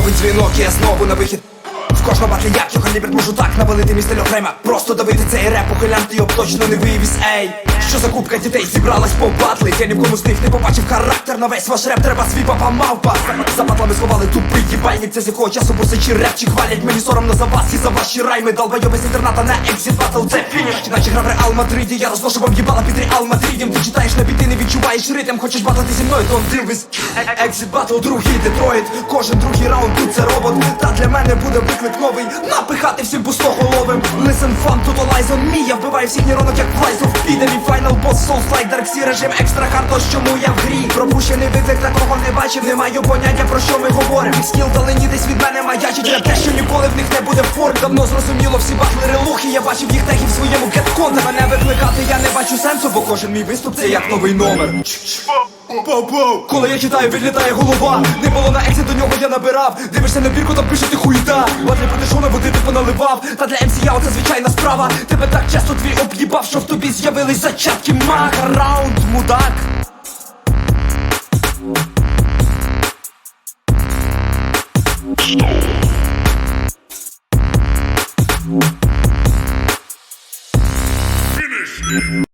дзвінок, я знову на вихід. В кожного батлі як його ліберт можу так навалити мій стиль окремо. Просто давити цей реп, ухилянти його точно не вивіз, ей. Що за купка дітей? Зібралась по батли Я ні в кому з них не побачив характер. На весь ваш реп Треба свій папа мавпа За батлами сховали тупий їбальник Це з якого часу бурсачі реп чи хвалять Мені соромно за вас і за ваші райми. Долбойоби з інтерната на екзіт батл Це фініш. Наче гра в Реал Мадриді Я розношу вам їбала під Реал Мадридім Ти читаєш на біти, відчуваєш ритм Хочеш батлити зі мною, то дивись. Екзіт батл, другий Детройт. Кожен другий раунд тут це робот. Та для мене буде виклик новий. Напихати всім пустоголовим. Listen fun, тут олайзон мій Я вбиваю всіх нейронок як влайзов Піде мій файнал бос, Souls Dark Sea. Режим екстра хард, чому я в грі. Пропущений виклик, такого не бачив. Не маю поняття про що ми говоримо. Їх скіл далині десь від мене маячить. Я те, що ніколи в них не буде форк Давно зрозуміло всі батли релухи. Я бачив їх тегів в своєму телефон тебе не викликати, я не бачу сенсу, бо кожен мій виступ це як новий номер. Коли я читаю, відлітає голова. Не було на ексі, до нього я набирав. Дивишся на бірку, там пише ти хуйда. Батлі на води ти поналивав. Та для МС я оце звичайна справа. Тебе так часто твій об'їбав, що в тобі з'явились зачатки мака. Раунд, мудак. Thank you. Finish!